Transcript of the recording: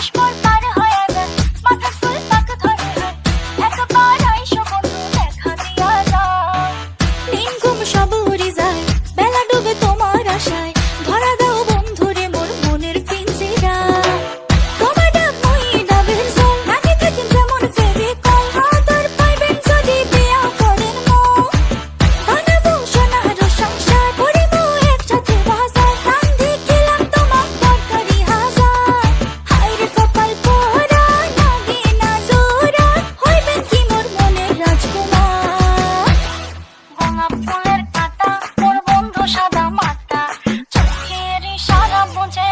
সব ফুলের কাটা তোর বন্ধু সাদা মাটা চোখের ইশারা বোঝে